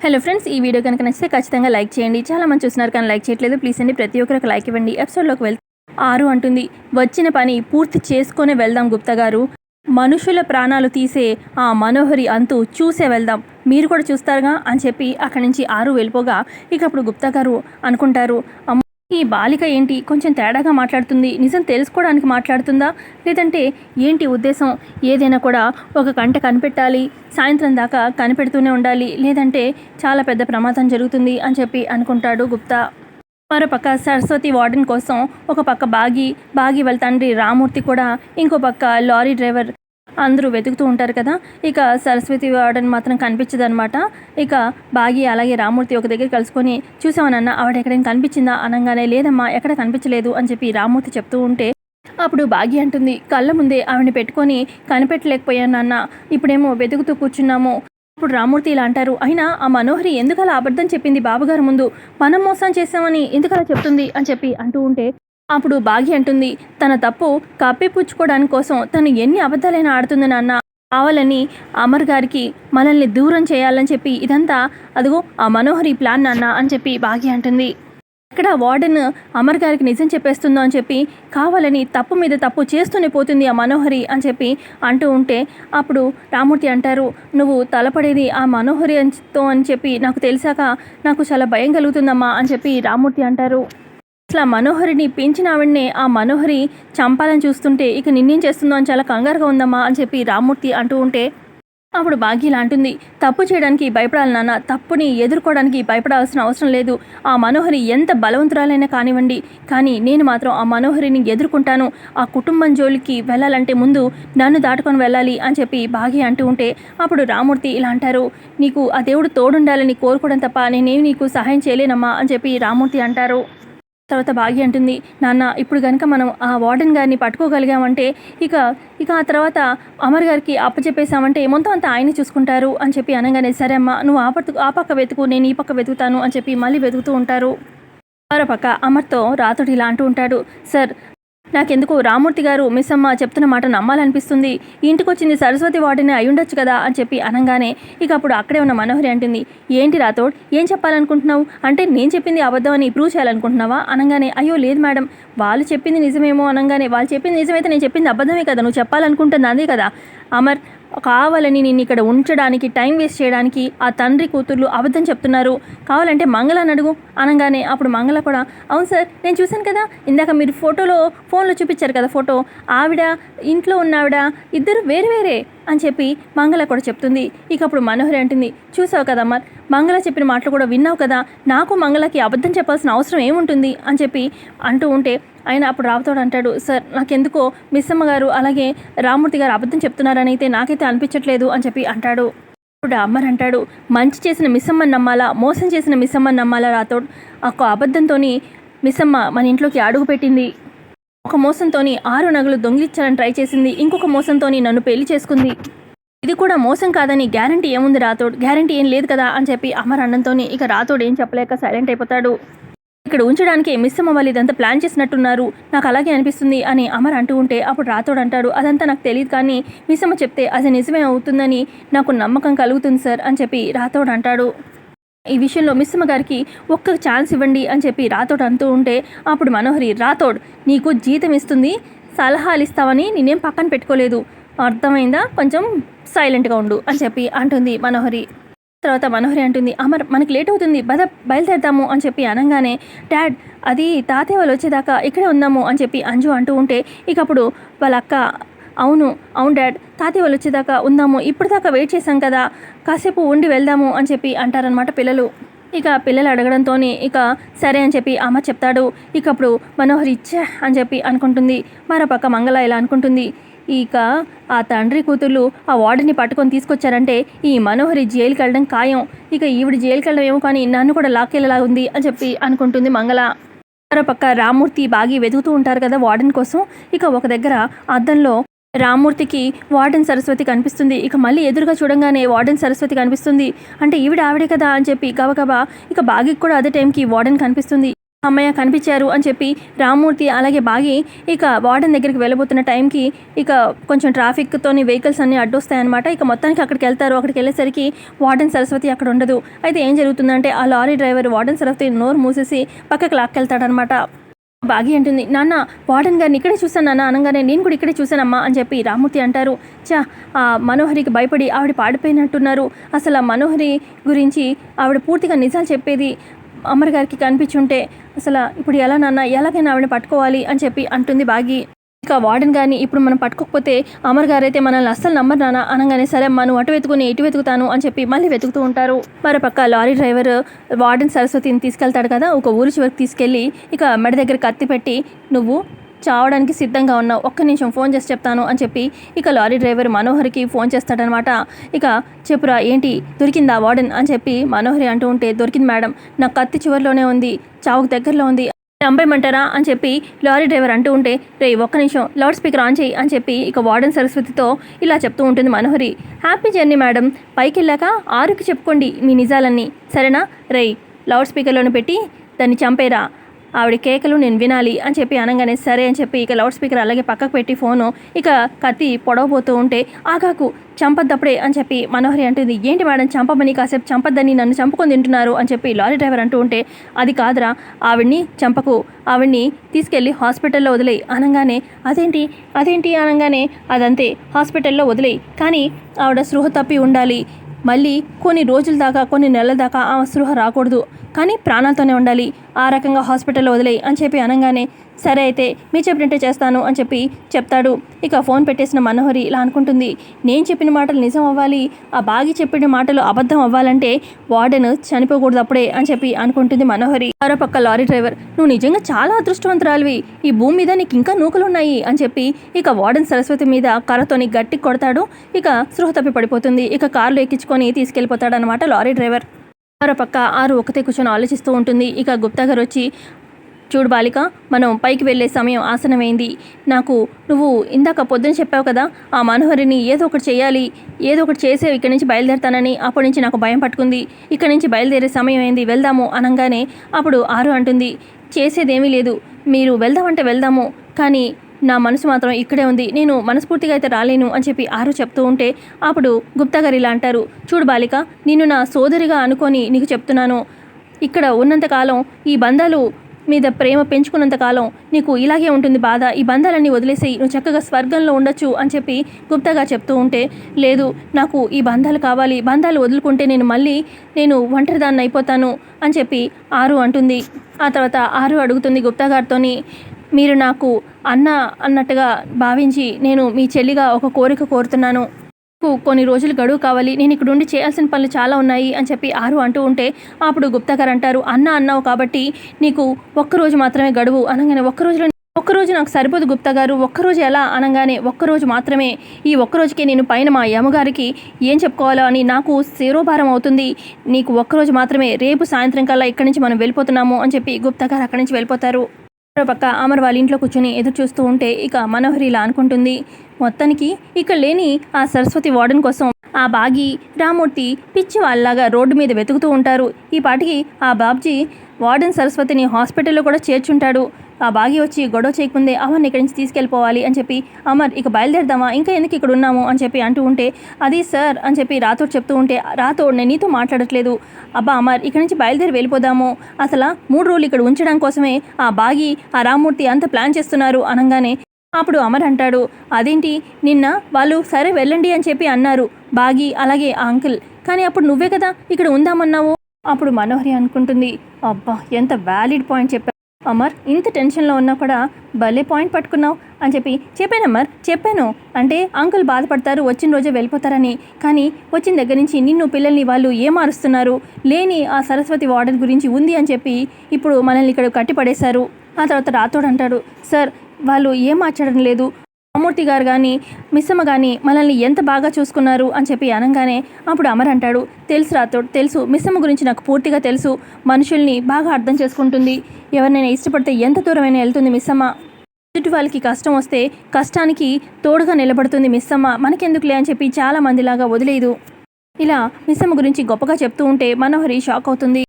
Hello friends ఈ video కనుక నచ్చితే ఖచ్చితంగా లైక్ చేయండి. చాలా మంది చూస్తున్నారు కానీ లైక్ చేయట్లేదు. ప్లీజ్ అండి ప్రతి ఒక్కరికి లైక్ ఇవ్వండి. ఎపిసోడ్లోకి వెళ్తే ఆరు అంటుంది వచ్చిన పని పూర్తి చేసుకునే వెళ్దాం గుప్తా గారు. మనుషుల ప్రాణాలు తీసే ఆ మనోహరి అంతు చూసే వెళ్దాం. మీరు కూడా చూస్తారుగా అని చెప్పి అక్కడి నుంచి ఆరు వెళ్ళిపోగా ఇక అప్పుడు గుప్తా గారు అనుకుంటారు "అమ్మ, ఈ బాలిక ఏంటి? కొంచెం తేడాగా మాట్లాడుతుంది. నిజం తెలుసుకోవడానికి మాట్లాడుతుందా? లేదంటే ఏంటి ఉద్దేశం? ఏదైనా కూడా ఒక గంట కనిపెట్టాలి. సాయంత్రం దాకా కనిపెడుతూనే ఉండాలి. లేదంటే చాలా పెద్ద ప్రమాదం జరుగుతుంది అని చెప్పి అనుకుంటాడు గుప్తా. మరో పక్క సరస్వతి వార్డెన్ కోసం ఒక పక్క బాగి బాగి వాళ్ళ తండ్రి రామూర్తి కూడా ఇంకో పక్క లారీ డ్రైవర్ అందరూ వెతుకుతూ ఉంటారు కదా. ఇక సరస్వతి వార్డెన్ మాత్రం కనిపించదనమాట ఇక బాగి అలాగే రామూర్తి ఒక దగ్గర కలుసుకొని చూసామనన్న ఆవిడ ఎక్కడైనా కనిపించిందా? అనగానే లేదమ్మా ఎక్కడ కనిపించలేదు అని చెప్పి రామూర్తి చెప్తూ ఉంటే అప్పుడు భాగ్య అంటుంది కళ్ళ ముందే ఆవిడని పెట్టుకొని కనిపెట్టలేకపోయాను నాన్న. ఇప్పుడేమో వెతుకుతూ కూర్చున్నాము. ఇప్పుడు రామూర్తి ఇలా అంటారు అయినా ఆ మనోహరి ఎందుకు అలా అబద్ధం చెప్పింది బాబుగారు ముందు? మనం మోసం చేశామని ఎందుకు అలా చెప్తుంది? అని చెప్పి అంటూ ఉంటే అప్పుడు బాగి అంటుంది తన తప్పు కప్పిపుచ్చుకోవడానికి కోసం తను ఎన్ని అబద్ధాలైనా ఆడుతుంది నాన్న కావాలని అమర్ గారికి మనల్ని దూరం చేయాలని చెప్పి ఇదంతా అదిగో ఆ మనోహరి ప్లాన్ నాన్న అని చెప్పి బాగి అంటుంది. ఇక్కడ వార్డెన్ అమర్ గారికి నిజం చెప్పేస్తుందో అని చెప్పి కావాలని తప్పు మీద తప్పు చేస్తూనే పోతుంది ఆ మనోహరి అని చెప్పి అంటూ ఉంటే అప్పుడు రామూర్తి అంటారు నువ్వు తలపడేది ఆ మనోహరి అని చెప్పి నాకు తెలిసాక నాకు చాలా భయం కలుగుతుందమ్మా అని చెప్పి రామూర్తి అంటారు. అసలు ఆ మనోహరిని పెంచిన ఆవిడనే ఆ మనోహరి చంపాలని చూస్తుంటే ఇక నిన్నేం చేస్తుందో అని చాలా కంగారుగా ఉందమ్మా అని చెప్పి రామూర్తి అంటూ ఉంటే అప్పుడు భాగ్యలా అంటుంది. తప్పు చేయడానికి భయపడాలి నాన్న. తప్పుని ఎదుర్కోవడానికి భయపడాల్సిన అవసరం లేదు. ఆ మనోహరి ఎంత బలవంతురాలైనా కానివ్వండి. కానీ నేను మాత్రం ఆ మనోహరిని ఎదుర్కొంటాను. ఆ కుటుంబం జోలికి వెళ్ళాలంటే ముందు నన్ను దాటుకొని వెళ్ళాలి అని చెప్పి భాగ్య అంటూ ఉంటే అప్పుడు రామూర్తి ఇలా అంటారు నీకు ఆ దేవుడు తోడుండాలని కోరుకోవడం తప్ప నేనేమి నీకు సహాయం చేయలేనమ్మా అని చెప్పి రామూర్తి అంటారు. తర్వాత భాగ్య అంటుంది నాన్న ఇప్పుడు కనుక మనం ఆ వార్డెన్ గారిని పట్టుకోగలిగామంటే ఇక ఇక ఆ తర్వాత అమర్ గారికి అప్పచెప్పేసామంటే మొత్తం అంతా ఆయనే చూసుకుంటారు అని చెప్పి అనగానే సరే అమ్మా నువ్వు ఆ పక్క ఆ పక్క వెతుకు నేను ఈ పక్క వెతుకుతాను అని చెప్పి మళ్ళీ వెతుకుతూ ఉంటారు. మరో పక్క అమర్తో రాతుడు ఇలా అంటూ ఉంటాడు సార్ నాకెందుకు? రామూర్తి గారు మిస్ అమ్మ చెప్తున్న మాట నమ్మాలనిపిస్తుంది. ఇంటికి వచ్చింది సరస్వతి వాటిని అయ్యుండొచ్చు కదా అని చెప్పి అనగానే ఇక అప్పుడు అక్కడే ఉన్న మనోహరి అంటుంది ఏంటి రాథోడ్? ఏం చెప్పాలనుకుంటున్నావు? అంటే నేను చెప్పింది అబద్ధం అని ప్రూవ్ చేయాలనుకుంటున్నావా? అనగానే అయ్యో లేదు మేడం వాళ్ళు చెప్పింది నిజమేమో అనగానే వాళ్ళు చెప్పింది నిజమైతే నేను చెప్పింది అబద్ధమే కదా నువ్వు చెప్పాలనుకుంటుంది అదే కదా. అమర్ కావాలని నేను ఇక్కడ ఉంచడానికి టైం వేస్ట్ చేయడానికి ఆ తండ్రి కూతుర్లు అబద్ధం చెప్తున్నారు. కావాలంటే మంగళని అడుగు. అనగానే అప్పుడు మంగళ కూడా అవును సార్ నేను చూశాను కదా ఇందాక మీరు ఫోటోలో ఫోన్లో చూపించారు కదా ఫోటో. ఆవిడ ఇంట్లో ఉన్న ఆవిడ ఇద్దరు వేరు వేరే. అని చెప్పి మంగళ కూడా చెప్తుంది. ఇక అప్పుడు మనోహరి అంటుంది చూసావు కదా మంగళ చెప్పిన మాటలు కూడా విన్నావు కదా నాకు మంగళకి అబద్ధం చెప్పాల్సిన అవసరం ఏముంటుంది? అని చెప్పి అంటూ ఉంటే ఆయన అప్పుడు రావుతాడు అంటాడు సార్ నాకెందుకో మిస్సమ్మ గారు అలాగే రామూర్తి గారు అబద్ధం చెప్తున్నారని అయితే నాకైతే అనిపించట్లేదు అని చెప్పి అంటాడు. ఇప్పుడు అమ్మర్ అంటాడు మంచి చేసిన మిస్సమ్మని నమ్మాలా మోసం చేసిన మిస్సమ్మని నమ్మాలా రాతోడు ఒక అబద్ధంతోని మిస్సమ్మ మన ఇంట్లోకి అడుగు పెట్టింది. ఒక మోసంతోని ఆరు నగలు దొంగిలించాలని ట్రై చేసింది. ఇంకొక మోసంతోని నన్ను పెళ్ళి చేసుకుంది. ఇది కూడా మోసం కాదని గ్యారంటీ ఏముంది రాతోడు గ్యారంటీ ఏం లేదు కదా అని చెప్పి అమర్ అన్నంతోని ఇక రాతోడు ఏం చెప్పలేక సైలెంట్ అయిపోతాడు. ఇక్కడ ఉంచడానికి మిస్సమ్మ వాళ్ళు ఇదంతా ప్లాన్ చేసినట్టున్నారు. నాకు అలాగే అనిపిస్తుంది అని అమర్ అంటూ ఉంటే అప్పుడు రాతోడు అంటాడు. అదంతా నాకు తెలియదు కానీ మిస్సమ్మ చెప్తే అది నిజమే అవుతుందని నాకు నమ్మకం కలుగుతుంది సార్ అని చెప్పి రాతోడు అంటాడు. ఈ విషయంలో మిస్సమ్మ గారికి ఒక్క ఛాన్స్ ఇవ్వండి అని చెప్పి రాతోడు అంటూ ఉంటే అప్పుడు మనోహరి రాతోడ్ నీకు జీతం ఇస్తుంది సలహాలు ఇస్తావని నేనేం పక్కన పెట్టుకోలేదు. అర్థమైందా? కొంచెం సైలెంట్గా ఉండు అని చెప్పి అంటుంది మనోహరి. తర్వాత మనోహరి అంటుంది అమర్ మనకి లేట్ అవుతుంది బద బయలుదేరదాము అని చెప్పి అనగానే డాడ్ అది తాతయ్య వాళ్ళు వచ్చేదాకా ఇక్కడే ఉందాము అని చెప్పి అంజు అంటూ ఉంటే ఇకప్పుడు వాళ్ళ అక్క అవును అవును డాడ్. తాతయ్య వాళ్ళు వచ్చేదాకా ఉందాము ఇప్పటిదాకా వెయిట్ చేశాం కదా కాసేపు ఉండి వెళ్దాము అని చెప్పి అంటారనమాట పిల్లలు. ఇక పిల్లలు అడగడంతో ఇక సరే అని చెప్పి అమ్మ చెప్తాడు. ఇక అప్పుడు మనోహరి ఇచ్చా అని చెప్పి అనుకుంటుంది. మరో పక్క మంగళ ఇలా అనుకుంటుంది. ఇక ఆ తండ్రి కూతుళ్ళు ఆ వార్డుని పట్టుకొని తీసుకొచ్చారంటే ఈ మనోహరి జైలుకి వెళ్ళడం ఖాయం. ఇక ఈవిడ జైలుకి వెళ్ళడం ఏమో కానీ నన్ను కూడా లాక్కెళ్ళలా ఉంది అని చెప్పి అనుకుంటుంది మంగళ. మరో పక్క రామూర్తి బాగి వెతుకుతూ ఉంటారు కదా వార్డెన్ కోసం. ఇక ఒక దగ్గర అద్దంలో రామ్మూర్తికి వార్డెన్ సరస్వతి కనిపిస్తుంది. ఇక మళ్ళీ ఎదురుగా చూడంగానే వార్డెన్ సరస్వతి కనిపిస్తుంది. అంటే ఈవిడ ఆవిడే కదా అని చెప్పి గబగబా ఇక బాగికి కూడా అదే టైంకి వార్డెన్ కనిపిస్తుంది. అమ్మయ్య కనిపించారు అని చెప్పి రామ్మూర్తి అలాగే బాగి ఇక వార్డెన్ దగ్గరికి వెళ్ళబోతున్న టైంకి ఇక కొంచెం ట్రాఫిక్తోని వెహికల్స్ అన్నీ అడ్డొస్తాయన్నమాట. ఇక మొత్తానికి అక్కడికి వెళ్తారు. అక్కడికి వెళ్ళేసరికి వార్డెన్ సరస్వతి అక్కడ ఉండదు. అయితే ఏం జరుగుతుందంటే ఆ లారీ డ్రైవర్ వార్డెన్ సరస్వతి నోరు మూసేసి పక్కకు లాక్కెళ్తాడనమాట బాగి అంటుంది నాన్న వార్డెన్ గారిని ఇక్కడే చూశాను నాన్న అనగానే నేను కూడా ఇక్కడే చూశానమ్మా అని చెప్పి రామూర్తి అంటారు. చా ఆ మనోహరికి భయపడి ఆవిడ పాడిపోయినట్టున్నారు. అసలు ఆ మనోహరి గురించి ఆవిడ పూర్తిగా నిజాలు చెప్పేది అమర్ గారికి కనిపించుంటే అసలు ఇప్పుడు ఎలా నాన్న ఎలాగైనా ఆవిడని పట్టుకోవాలి అని చెప్పి అంటుంది బాగి. ఇక వార్డెన్ గారిని ఇప్పుడు మనం పట్టుకోకపోతే అమర్ గారైతే మనల్ని అస్సలు నమ్మరు నాన్న అనగానే సరే మనం అటు వెతుకుని ఇటు వెతుకుతాను అని చెప్పి మళ్ళీ వెతుకుతూ ఉంటారు. మరోపక్క లారీ డ్రైవర్ వార్డెన్ సరస్వతిని తీసుకెళ్తాడు కదా ఒక ఊరి చివరికి తీసుకెళ్ళి ఇక మెడ దగ్గర కత్తి పెట్టి నువ్వు చావడానికి సిద్ధంగా ఉన్నావు ఒక్క నిమిషం ఫోన్ చేసి చెప్తాను అని చెప్పి ఇక లారీ డ్రైవర్ మనోహర్కి ఫోన్ చేస్తాడనమాట. ఇక చెప్పురా ఏంటి దొరికిందా వార్డెన్? అని చెప్పి మనోహరి అంటూ ఉంటే దొరికింది మేడం నా కత్తి చివరిలోనే ఉంది చావుకు దగ్గరలో ఉంది చంపేయమంటారా అని చెప్పి లారీ డ్రైవర్ అంటూ ఉంటే రే ఒక్క నిమిషం లౌడ్ స్పీకర్ ఆన్ చేయి అని చెప్పి ఇక వార్డెన్ సరస్వతితో ఇలా చెప్తూ ఉంటుంది మనోహరి. Happy journey madam. పైకి వెళ్ళాక ఆరుకి చెప్పుకోండి మీ నిజాలన్నీ. సరేనా? రే లౌడ్ స్పీకర్లోనే పెట్టి దాన్ని చంపేరా. ఆవిడ కేకలు నేను వినాలి అని చెప్పి అనగానే సరే అని చెప్పి ఇక లౌడ్ స్పీకర్ అలాగే పక్కకు పెట్టి ఫోను. ఇక కత్తి పొడవబోతూ ఉంటే ఆగాకు చంపద్దప్పుడే అని చెప్పి మనోహరి అంటుంది. ఏంటి మేడం చంపమని కాసేపు చంపద్దని నన్ను చంపుకొని తింటున్నారు అని చెప్పి లారీ డ్రైవర్ అంటూ ఉంటే అది కాదురా ఆవిడ్ని చంపకు ఆవిడ్ని తీసుకెళ్ళి హాస్పిటల్లో వదిలేయి అనగానే అదేంటి అదేంటి అనగానే అదంతే హాస్పిటల్లో వదిలేయి కానీ ఆవిడ స్పృహ తప్పి ఉండాలి. మళ్ళీ కొన్ని రోజుల దాకా కొన్ని నెలల దాకా ఆ స్పృహ రాకూడదు. కానీ ప్రాణాలతోనే ఉండాలి. ఆ రకంగా హాస్పిటల్లో వదిలేయి అని చెప్పి అనగానే సరే అయితే మీ చెప్పినట్టే చేస్తాను అని చెప్పి చెప్తాడు. ఇక ఫోన్ పెట్టేసిన మనోహరి ఇలా అనుకుంటుంది నేను చెప్పిన మాటలు నిజం అవ్వాలి. ఆ బాగి చెప్పిన మాటలు అబద్ధం అవ్వాలంటే వార్డెన్ చనిపోకూడదు అప్పుడే అని చెప్పి అనుకుంటుంది మనోహరి. మరోపక్క లారీ డ్రైవర్ నువ్వు నిజంగా చాలా అదృష్టవంతురాలివి. ఈ భూమి మీద నీకు ఇంకా నూకలు ఉన్నాయి అని చెప్పి ఇక వార్డెన్ సరస్వతి మీద కర్రతోని గట్టి కొడతాడు. ఇక సృహతప్పి పడిపోతుంది. ఇక కారులో ఎక్కించుకొని తీసుకెళ్ళిపోతాడనమాట లారీ డ్రైవర్. మరోపక్క ఆరు ఒకతే కూర్చొని ఆలోచిస్తూ ఉంటుంది. ఇక గుప్తా గారు వచ్చి చూడు బాలిక మనం పైకి వెళ్ళే సమయం ఆసనమైంది నాకు నువ్వు ఇందాక పొద్దున చెప్పావు కదా ఆ మనోహరిని ఏదో ఒకటి చేయాలి ఏదో ఒకటి చేసే ఇక్కడి నుంచి బయలుదేరుతానని అప్పటి నుంచి నాకు భయం పట్టుకుంది. ఇక్కడి నుంచి బయలుదేరే సమయం అయింది వెళ్దాము అనగానే అప్పుడు ఆరు అంటుంది. చేసేదేమీ లేదు. మీరు వెళ్దామంటే వెళ్దాము కానీ నా మనసు మాత్రం ఇక్కడే ఉంది. నేను మనస్ఫూర్తిగా అయితే రాలేను అని చెప్పి ఆరు చెప్తూ ఉంటే అప్పుడు గుప్తా గారు ఇలా అంటారు. చూడు బాలిక నేను నా సోదరిగా అనుకొని నీకు చెప్తున్నాను. ఇక్కడ ఉన్నంతకాలం ఈ బంధాలు మీద ప్రేమ పెంచుకున్నంతకాలం నీకు ఇలాగే ఉంటుంది బాధ. ఈ బంధాలన్నీ వదిలేసి నువ్వు చక్కగా స్వర్గంలో ఉండొచ్చు అని చెప్పి గుప్తగా చెప్తూ ఉంటే లేదు నాకు ఈ బంధాలు కావాలి. బంధాలు వదులుకుంటే నేను మళ్ళీ నేను ఒంటరిదాన్ని అయిపోతాను అని చెప్పి ఆరు అంటుంది. ఆ తర్వాత ఆరు అడుగుతుంది గుప్తా గారితోని మీరు నాకు అన్న అన్నట్టుగా భావించి నేను మీ చెల్లిగా ఒక కోరిక కోరుతున్నాను. నాకు కొన్ని రోజులు గడువు కావాలి. నేను ఇక్కడ ఉండి చేయాల్సిన పనులు చాలా ఉన్నాయి అని చెప్పి ఆరు అంటూ ఉంటే అప్పుడు గుప్తా గారు అంటారు అన్న అన్నావు కాబట్టి నీకు ఒక్కరోజు మాత్రమే గడువు. అనగానే ఒక్కరోజులో ఒక్కరోజు నాకు సరిపోదు గుప్తా గారు ఒక్కరోజు ఎలా? అనగానే ఒక్కరోజు మాత్రమే. ఈ ఒక్కరోజుకే నేను పైన మా యమ్మగారికి ఏం చెప్పుకోవాలో అని నాకు శిరోభారం అవుతుంది. నీకు ఒక్కరోజు మాత్రమే. రేపు సాయంత్రం కల్లా ఇక్కడి నుంచి మనం వెళ్ళిపోతున్నాము అని చెప్పి గుప్తా గారు అక్కడి నుంచి వెళ్ళిపోతారు. పక్క అమర్ వాళ్ళ ఇంట్లో కూర్చొని ఎదురు చూస్తూ ఉంటే ఇక మనోహరి ఇలా అనుకుంటుంది మొత్తానికి ఇక్కడ లేని ఆ సరస్వతి వార్డెన్ కోసం ఆ బాగి రామూర్తి పిచ్చి వాళ్ళలాగా రోడ్డు మీద వెతుకుతూ ఉంటారు. ఈ పాటికి ఆ బాబ్జీ వార్డెన్ సరస్వతిని హాస్పిటల్లో కూడా చేర్చుంటాడు. ఆ బాగి వచ్చి గొడవ చేయకముందే అమర్ని ఇక్కడి నుంచి తీసుకెళ్ళిపోవాలి అని చెప్పి అమర్ ఇక బయలుదేరదామా? ఇంకా ఎందుకు ఇక్కడ ఉన్నాము? అని చెప్పి అంటూ ఉంటే అది సార్ అని చెప్పి రాతోడు చెప్తూ ఉంటే రాతోడు నేను నీతో మాట్లాడట్లేదు. అబ్బా అమర్ ఇక్కడి నుంచి బయలుదేరి వెళ్ళిపోదాము. అసలు మూడు రోజులు ఇక్కడ ఉంచడం కోసమే ఆ బాగి ఆ రామ్మూర్తి అంత ప్లాన్ చేస్తున్నారు అనగానే అప్పుడు అమర్ అంటాడు అదేంటి? నిన్న వాళ్ళు సరే వెళ్ళండి అని చెప్పి అన్నారు బాగి అలాగే ఆ అంకుల్. కానీ అప్పుడు నువ్వే కదా ఇక్కడ ఉందామన్నావు. అప్పుడు మనోహరి అనుకుంటుంది అబ్బా ఎంత వ్యాలిడ్ పాయింట్ చెప్పావు. అమర్ ఇంత టెన్షన్లో ఉన్నా కూడా భలే పాయింట్ పట్టుకున్నావు అని చెప్పి చెప్పాను అమర్ చెప్పాను. అంటే అంకుల్ బాధపడతారు వచ్చిన రోజే వెళ్ళిపోతారని. కానీ వచ్చిన దగ్గర నుంచి నిన్ను పిల్లల్ని వాళ్ళు ఏం మారుస్తున్నారు? లేని ఆ సరస్వతి వార్డెన్ గురించి ఉంది అని చెప్పి ఇప్పుడు మనల్ని ఇక్కడ కట్టిపడేశారు. ఆ తర్వాత రాతోడు అంటాడు సార్ వాళ్ళు ఏం మార్చడం లేదు. రామూర్తి గారు కానీ మిస్సమ్మ కానీ మనల్ని ఎంత బాగా చూసుకున్నారు అని చెప్పి అనగానే అప్పుడు అమర్ అంటాడు తెలుసు రాతోడు తెలుసు. మిస్సమ్మ గురించి నాకు పూర్తిగా తెలుసు. మనుషుల్ని బాగా అర్థం చేసుకుంటుంది. ఎవరినైనా ఇష్టపడితే ఎంత దూరమైనా వెళ్తుంది మిస్సమ్మ. ఎదుటి వాళ్ళకి కష్టం వస్తే కష్టానికి తోడుగా నిలబడుతుంది మిస్సమ్మ. మనకెందుకులే అని చెప్పి చాలా మందిలాగా వదిలేదు. ఇలా మిస్సమ్మ గురించి గొప్పగా చెప్తూ ఉంటే మనోహరి షాక్ అవుతుంది.